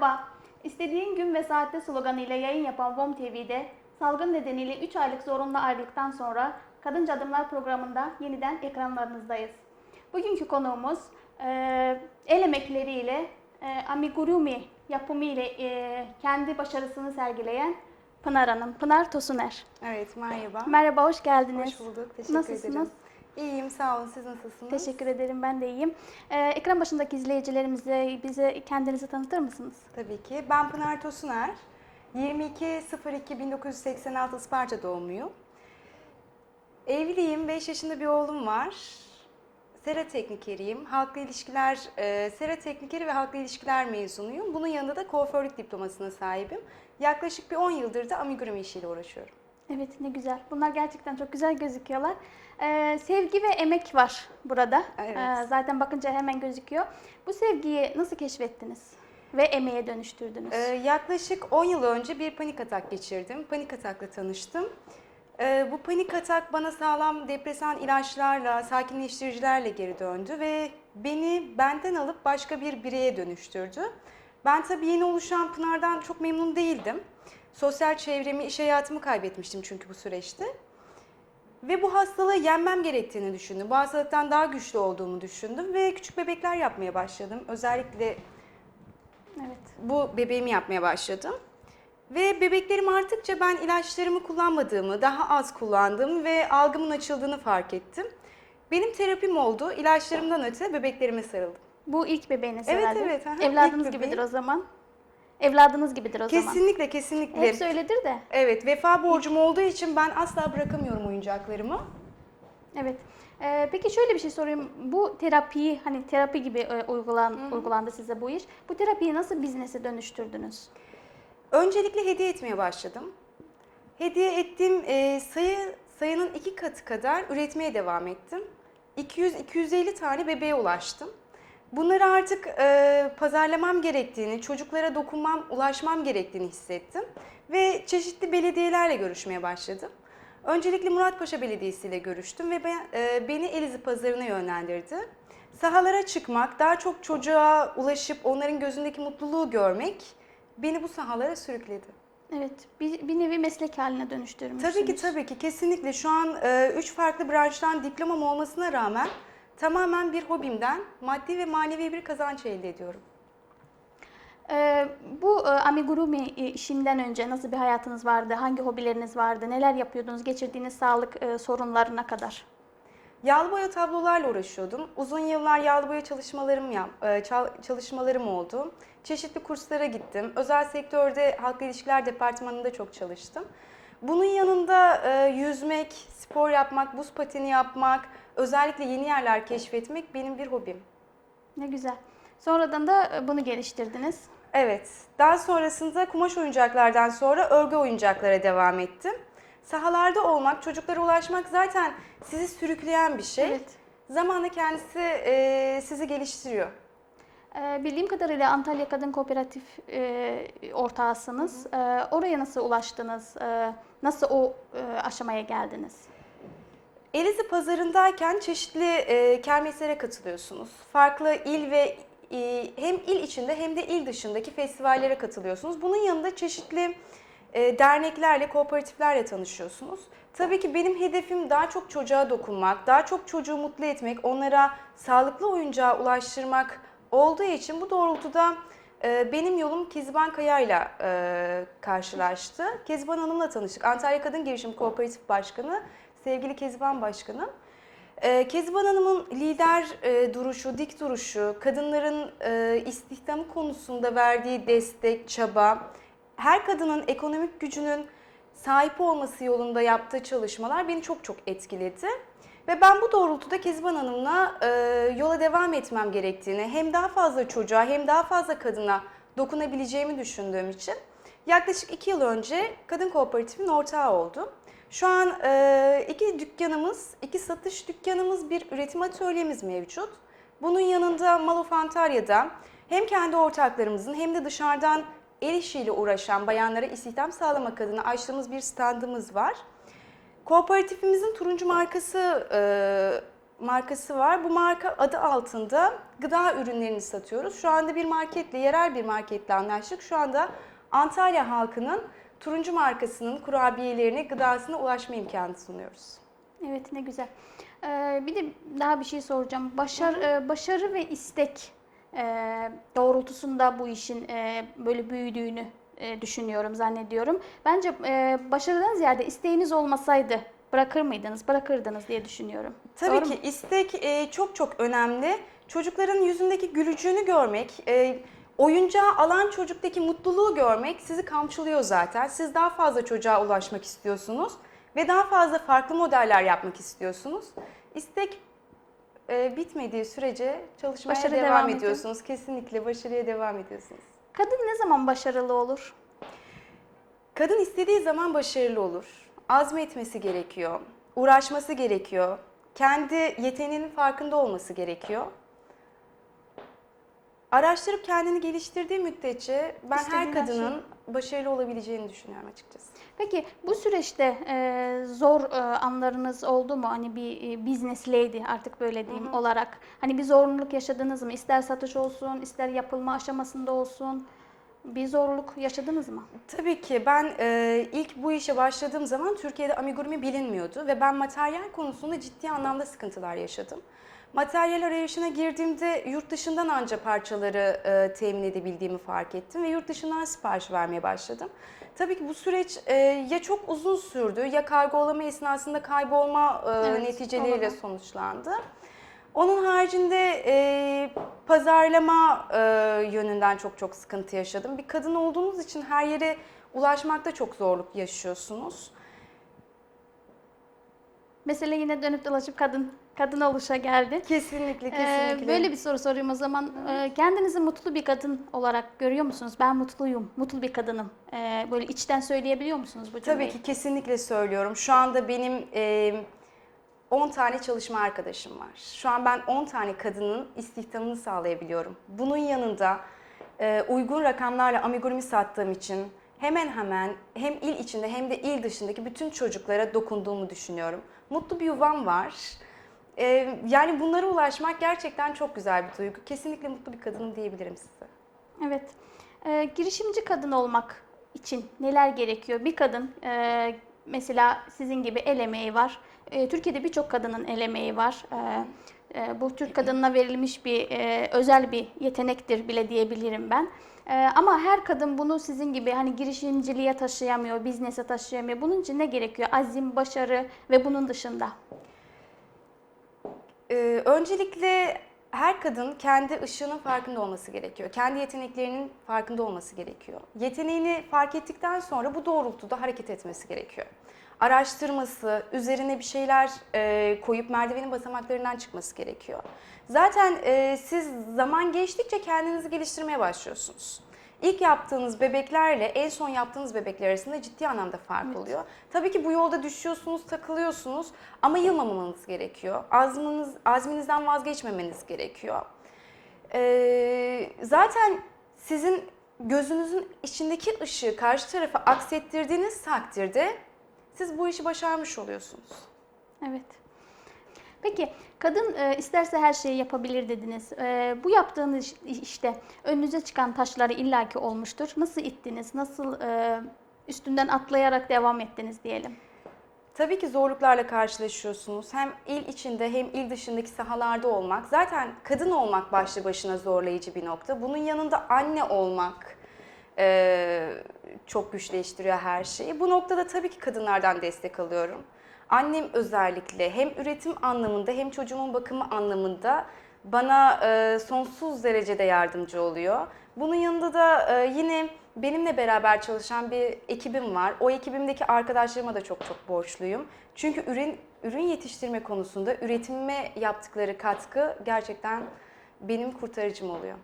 Merhaba. İstediğin gün ve saatte sloganıyla yayın yapan VOM TV'de salgın nedeniyle 3 aylık zorunlu ayrılıktan sonra Kadınca Adımlar programında yeniden ekranlarınızdayız. Bugünkü konuğumuz e, el emekleriyle e, amigurumi yapımı ile e, kendi başarısını sergileyen Pınar Hanım. Pınar Tosuner. Evet, merhaba. Merhaba, hoş geldiniz. Hoş bulduk. Teşekkür Nasılsınız? ederim. İyiyim, sağ olun. Siz nasılsınız? Teşekkür ederim, ben de iyiyim. E, ekran başındaki izleyicilerimize bize kendinizi tanıtır mısınız? Tabii ki. Ben Pınar Tosuner. 22.02.1986 Isparta doğumluyum. Evliyim, 5 yaşında bir oğlum var. Sera teknikeriyim. Halkla ilişkiler, e, sera teknikeri ve halkla ilişkiler mezunuyum. Bunun yanında da kuaförlük diplomasına sahibim. Yaklaşık bir 10 yıldır da amigurumi işiyle uğraşıyorum. Evet ne güzel. Bunlar gerçekten çok güzel gözüküyorlar. Ee, sevgi ve emek var burada. Evet. Ee, zaten bakınca hemen gözüküyor. Bu sevgiyi nasıl keşfettiniz ve emeğe dönüştürdünüz? Ee, yaklaşık 10 yıl önce bir panik atak geçirdim. Panik atakla tanıştım. Ee, bu panik atak bana sağlam depresan ilaçlarla, sakinleştiricilerle geri döndü ve beni benden alıp başka bir bireye dönüştürdü. Ben tabii yeni oluşan Pınar'dan çok memnun değildim. Sosyal çevremi, iş hayatımı kaybetmiştim çünkü bu süreçte. Ve bu hastalığı yenmem gerektiğini düşündüm. Bu hastalıktan daha güçlü olduğumu düşündüm ve küçük bebekler yapmaya başladım. Özellikle evet. bu bebeğimi yapmaya başladım. Ve bebeklerim arttıkça ben ilaçlarımı kullanmadığımı, daha az kullandığımı ve algımın açıldığını fark ettim. Benim terapim oldu. İlaçlarımdan öte bebeklerime sarıldım. Bu ilk bebeğiniz Evet, herhalde. evet, aha, Evladınız gibidir o zaman. Evladınız gibidir o zaman. Kesinlikle, kesinlikle. Hepsi öyledir de. Evet, vefa borcum olduğu için ben asla bırakamıyorum oyuncaklarımı. Evet. Ee, peki şöyle bir şey sorayım. Bu terapiyi hani terapi gibi e, uygulan, uygulandı size bu iş. Bu terapiyi nasıl biznese dönüştürdünüz? Öncelikle hediye etmeye başladım. Hediye ettiğim e, sayı sayının iki katı kadar üretmeye devam ettim. 200-250 tane bebeğe ulaştım. Bunları artık e, pazarlamam gerektiğini, çocuklara dokunmam, ulaşmam gerektiğini hissettim. Ve çeşitli belediyelerle görüşmeye başladım. Öncelikle Muratpaşa Belediyesi ile görüştüm ve ben, e, beni Elizi Pazarı'na yönlendirdi. Sahalara çıkmak, daha çok çocuğa ulaşıp onların gözündeki mutluluğu görmek beni bu sahalara sürükledi. Evet. Bir, bir nevi meslek haline dönüştürmüşsünüz. Tabii ki tabii ki kesinlikle şu an e, üç farklı branştan diplomam olmasına rağmen tamamen bir hobimden maddi ve manevi bir kazanç elde ediyorum. Ee, bu e, amigurumi e, işinden önce nasıl bir hayatınız vardı? Hangi hobileriniz vardı? Neler yapıyordunuz? Geçirdiğiniz sağlık e, sorunlarına kadar. Yağlı boya tablolarla uğraşıyordum. Uzun yıllar yağlı boya çalışmalarım yap, e, çal- çalışmalarım oldu. Çeşitli kurslara gittim. Özel sektörde halk ilişkiler departmanında çok çalıştım. Bunun yanında e, yüzmek, spor yapmak, buz pateni yapmak, özellikle yeni yerler keşfetmek benim bir hobim. Ne güzel. Sonradan da e, bunu geliştirdiniz. Evet. Daha sonrasında kumaş oyuncaklardan sonra örgü oyuncaklara devam ettim. Sahalarda olmak, çocuklara ulaşmak zaten sizi sürükleyen bir şey. Evet. Zamanla kendisi e, sizi geliştiriyor. Ee, bildiğim kadarıyla Antalya Kadın Kooperatif e, ortağısınız. Ee, oraya nasıl ulaştınız? Ee, nasıl o e, aşamaya geldiniz? Elizi pazarındayken çeşitli e, kermeslere katılıyorsunuz. Farklı il ve e, hem il içinde hem de il dışındaki festivallere katılıyorsunuz. Bunun yanında çeşitli e, derneklerle, kooperatiflerle tanışıyorsunuz. Tabii ki benim hedefim daha çok çocuğa dokunmak, daha çok çocuğu mutlu etmek, onlara sağlıklı oyuncağa ulaştırmak olduğu için bu doğrultuda e, benim yolum Kezban Kaya'yla e, karşılaştı. Kezban Hanım'la tanıştık. Antalya Kadın Girişim Kooperatif Başkanı, sevgili Kezban Başkanım. Ee, Kezban Hanım'ın lider e, duruşu, dik duruşu, kadınların e, istihdamı konusunda verdiği destek, çaba, her kadının ekonomik gücünün sahip olması yolunda yaptığı çalışmalar beni çok çok etkiledi. Ve ben bu doğrultuda Kezban Hanım'la e, yola devam etmem gerektiğini, hem daha fazla çocuğa hem daha fazla kadına dokunabileceğimi düşündüğüm için yaklaşık iki yıl önce Kadın Kooperatif'in ortağı oldum. Şu an e, iki dükkanımız, iki satış dükkanımız, bir üretim atölyemiz mevcut. Bunun yanında Malof Antalya'da hem kendi ortaklarımızın hem de dışarıdan el işiyle uğraşan bayanlara istihdam sağlamak adına açtığımız bir standımız var. Kooperatifimizin turuncu markası e, markası var. Bu marka adı altında gıda ürünlerini satıyoruz. Şu anda bir marketle, yerel bir marketle anlaştık. Şu anda Antalya halkının turuncu markasının kurabiyelerini, gıdasına ulaşma imkanı sunuyoruz. Evet ne güzel. Ee, bir de daha bir şey soracağım. Başar, e, başarı ve istek e, doğrultusunda bu işin e, böyle büyüdüğünü e, düşünüyorum, zannediyorum. Bence e, başarıdan ziyade isteğiniz olmasaydı bırakır mıydınız, bırakırdınız diye düşünüyorum. Tabii Doğru mu? ki istek e, çok çok önemli. Çocukların yüzündeki gülücüğünü görmek, e, oyuncağı alan çocuktaki mutluluğu görmek sizi kamçılıyor zaten. Siz daha fazla çocuğa ulaşmak istiyorsunuz ve daha fazla farklı modeller yapmak istiyorsunuz. İstek e, bitmediği sürece çalışmaya Başarı devam, devam ediyor. ediyorsunuz. Kesinlikle başarıya devam ediyorsunuz. Kadın ne zaman başarılı olur? Kadın istediği zaman başarılı olur. Azmetmesi gerekiyor. Uğraşması gerekiyor. Kendi yeteneğinin farkında olması gerekiyor. Araştırıp kendini geliştirdiği müddetçe ben İstediğin her her kadının başarılı olabileceğini düşünüyorum açıkçası. Peki bu süreçte e, zor e, anlarınız oldu mu? Hani bir e, business lady artık böyle diyeyim olarak. Hani bir zorunluluk yaşadınız mı? İster satış olsun, ister yapılma aşamasında olsun. Bir zorluk yaşadınız mı? Tabii ki ben e, ilk bu işe başladığım zaman Türkiye'de amigurumi bilinmiyordu ve ben materyal konusunda ciddi anlamda sıkıntılar yaşadım. Materyal arayışına girdiğimde yurt dışından anca parçaları e, temin edebildiğimi fark ettim ve yurt dışından sipariş vermeye başladım. Tabii ki bu süreç e, ya çok uzun sürdü ya kargolama esnasında kaybolma e, Evet, neticeleriyle olabilir. sonuçlandı. Onun haricinde e, pazarlama e, yönünden çok çok sıkıntı yaşadım. Bir kadın olduğunuz için her yere ulaşmakta çok zorluk yaşıyorsunuz. Mesela yine dönüp dolaşıp kadın kadın oluşa geldi. Kesinlikle, Ee, kesinlikle. böyle bir soru sorayım o zaman. Ee, kendinizi mutlu bir kadın olarak görüyor musunuz? Ben mutluyum, mutlu bir kadınım. Ee, böyle içten söyleyebiliyor musunuz bu cümleyi? Tabii ki kesinlikle söylüyorum. Şu anda benim e, 10 tane çalışma arkadaşım var. Şu an ben 10 tane kadının istihdamını sağlayabiliyorum. Bunun yanında e, uygun rakamlarla amigurumi sattığım için hemen hemen hem il içinde hem de il dışındaki bütün çocuklara dokunduğumu düşünüyorum. Mutlu bir yuvam var. E, yani bunlara ulaşmak gerçekten çok güzel bir duygu. Kesinlikle mutlu bir kadınım diyebilirim size. Evet. Ee, girişimci kadın olmak için neler gerekiyor? Bir kadın e, mesela sizin gibi el emeği var. E, Türkiye'de birçok kadının el emeği var. E, e, bu Türk kadınına verilmiş bir e, özel bir yetenektir bile diyebilirim ben. E, ama her kadın bunu sizin gibi hani girişimciliğe taşıyamıyor, biznese taşıyamıyor. Bunun için ne gerekiyor? Azim, başarı ve bunun dışında. Ee, öncelikle her kadın kendi ışığının farkında olması gerekiyor. Kendi yeteneklerinin farkında olması gerekiyor. Yeteneğini fark ettikten sonra bu doğrultuda hareket etmesi gerekiyor. Araştırması, üzerine bir şeyler e, koyup merdivenin basamaklarından çıkması gerekiyor. Zaten e, siz zaman geçtikçe kendinizi geliştirmeye başlıyorsunuz. İlk yaptığınız bebeklerle en son yaptığınız bebekler arasında ciddi anlamda fark oluyor. Tabii ki bu yolda düşüyorsunuz, takılıyorsunuz ama yılmamanız gerekiyor. Azminiz, azminizden vazgeçmemeniz gerekiyor. Ee, zaten sizin gözünüzün içindeki ışığı karşı tarafa aksettirdiğiniz takdirde siz bu işi başarmış oluyorsunuz. Evet. Peki kadın e, isterse her şeyi yapabilir dediniz. E, bu yaptığınız iş- işte önünüze çıkan taşları illaki olmuştur. Nasıl ittiniz? Nasıl e, üstünden atlayarak devam ettiniz diyelim? Tabii ki zorluklarla karşılaşıyorsunuz. Hem il içinde hem il dışındaki sahalarda olmak. Zaten kadın olmak başlı başına zorlayıcı bir nokta. Bunun yanında anne olmak eee, çok güçleştiriyor her şeyi. Bu noktada tabii ki kadınlardan destek alıyorum. Annem özellikle hem üretim anlamında hem çocuğumun bakımı anlamında bana eee, sonsuz derecede yardımcı oluyor. Bunun yanında da eee, yine benimle beraber çalışan bir ekibim var. O ekibimdeki arkadaşlarıma da çok çok borçluyum. Çünkü ürün ürün yetiştirme konusunda üretimime yaptıkları katkı gerçekten benim kurtarıcım oluyor.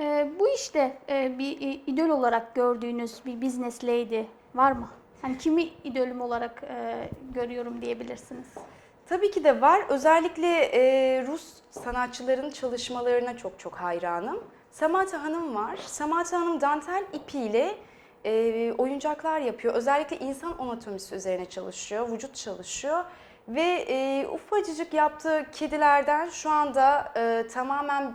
E, bu işte e, bir e, idol olarak gördüğünüz bir business lady var mı? Hani kimi idolüm olarak e, görüyorum diyebilirsiniz. Tabii ki de var. Özellikle e, Rus sanatçıların çalışmalarına çok çok hayranım. Samata Hanım var. Samata Hanım dantel ipiyle e, oyuncaklar yapıyor. Özellikle insan anatomisi üzerine çalışıyor, vücut çalışıyor. Ve e, ufacıcık yaptığı kedilerden şu anda e, tamamen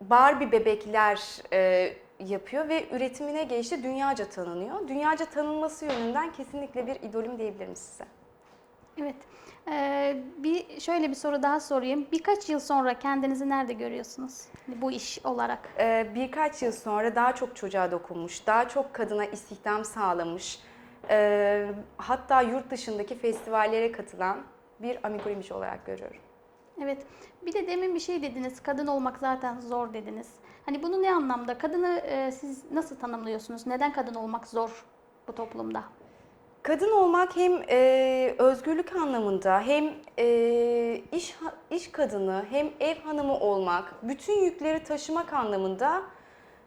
Barbie bebekler e, yapıyor ve üretimine geçti. Dünyaca tanınıyor. Dünyaca tanınması yönünden kesinlikle bir idolüm diyebilirim size. Evet. Ee, bir şöyle bir soru daha sorayım. Birkaç yıl sonra kendinizi nerede görüyorsunuz bu iş olarak? Ee, birkaç yıl sonra daha çok çocuğa dokunmuş, daha çok kadına istihdam sağlamış, ee, hatta yurt dışındaki festivallere katılan bir amigurumcu olarak görüyorum. Evet. Bir de demin bir şey dediniz. Kadın olmak zaten zor dediniz. Hani bunu ne anlamda? Kadını e, siz nasıl tanımlıyorsunuz? Neden kadın olmak zor bu toplumda? Kadın olmak hem e, özgürlük anlamında hem e, iş iş kadını hem ev hanımı olmak, bütün yükleri taşımak anlamında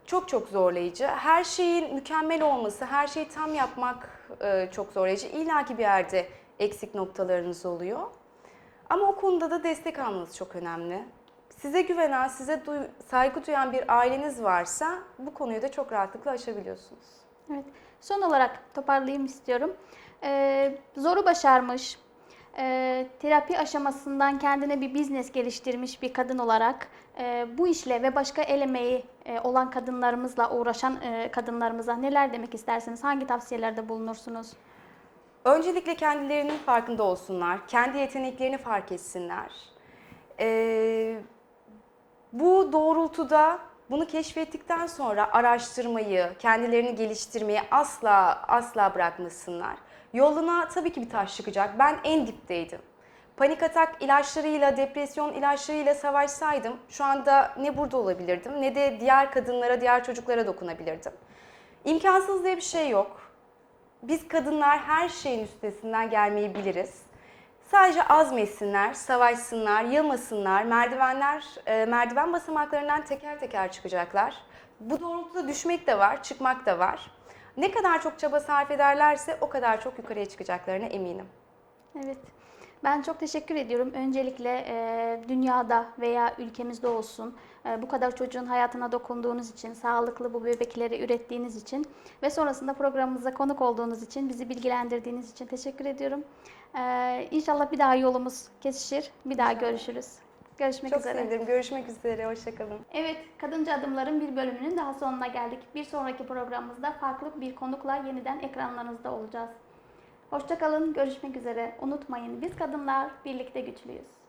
çok çok zorlayıcı. Her şeyin mükemmel olması, her şeyi tam yapmak e, çok zorlayıcı. İlla bir yerde eksik noktalarınız oluyor. Ama o konuda da destek almanız çok önemli. Size güvenen, size duy- saygı duyan bir aileniz varsa bu konuyu da çok rahatlıkla aşabiliyorsunuz. Evet. Son olarak toparlayayım istiyorum. Ee, zoru başarmış, e, terapi aşamasından kendine bir business geliştirmiş bir kadın olarak e, bu işle ve başka el emeği e, olan kadınlarımızla uğraşan e, kadınlarımıza neler demek istersiniz? Hangi tavsiyelerde bulunursunuz? Öncelikle kendilerinin farkında olsunlar, kendi yeteneklerini fark etsinler. Ee, bu doğrultuda bunu keşfettikten sonra araştırmayı, kendilerini geliştirmeyi asla asla bırakmasınlar. Yoluna tabii ki bir taş çıkacak. Ben en dipteydim. Panik atak ilaçlarıyla, depresyon ilaçlarıyla savaşsaydım şu anda ne burada olabilirdim ne de diğer kadınlara, diğer çocuklara dokunabilirdim. İmkansız diye bir şey yok. Biz kadınlar her şeyin üstesinden gelmeyi biliriz. Sadece azmetsinler, savaşsınlar, yılmasınlar, merdivenler, e, merdiven basamaklarından teker teker çıkacaklar. Bu doğrultuda düşmek de var, çıkmak da var. Ne kadar çok çaba sarf ederlerse o kadar çok yukarıya çıkacaklarına eminim. Evet. Ben çok teşekkür ediyorum. Öncelikle e, dünyada veya ülkemizde olsun e, bu kadar çocuğun hayatına dokunduğunuz için, sağlıklı bu bebekleri ürettiğiniz için ve sonrasında programımıza konuk olduğunuz için, bizi bilgilendirdiğiniz için teşekkür ediyorum. E, inşallah bir daha yolumuz kesişir, bir daha görüşürüz. Görüşmek Çok üzere. sevinirim. Görüşmek üzere. Hoşçakalın. Evet, Kadınca Adımların bir bölümünün daha sonuna geldik. Bir sonraki programımızda farklı bir konukla yeniden ekranlarınızda olacağız. Hoşçakalın, görüşmek üzere. Unutmayın biz kadınlar birlikte güçlüyüz.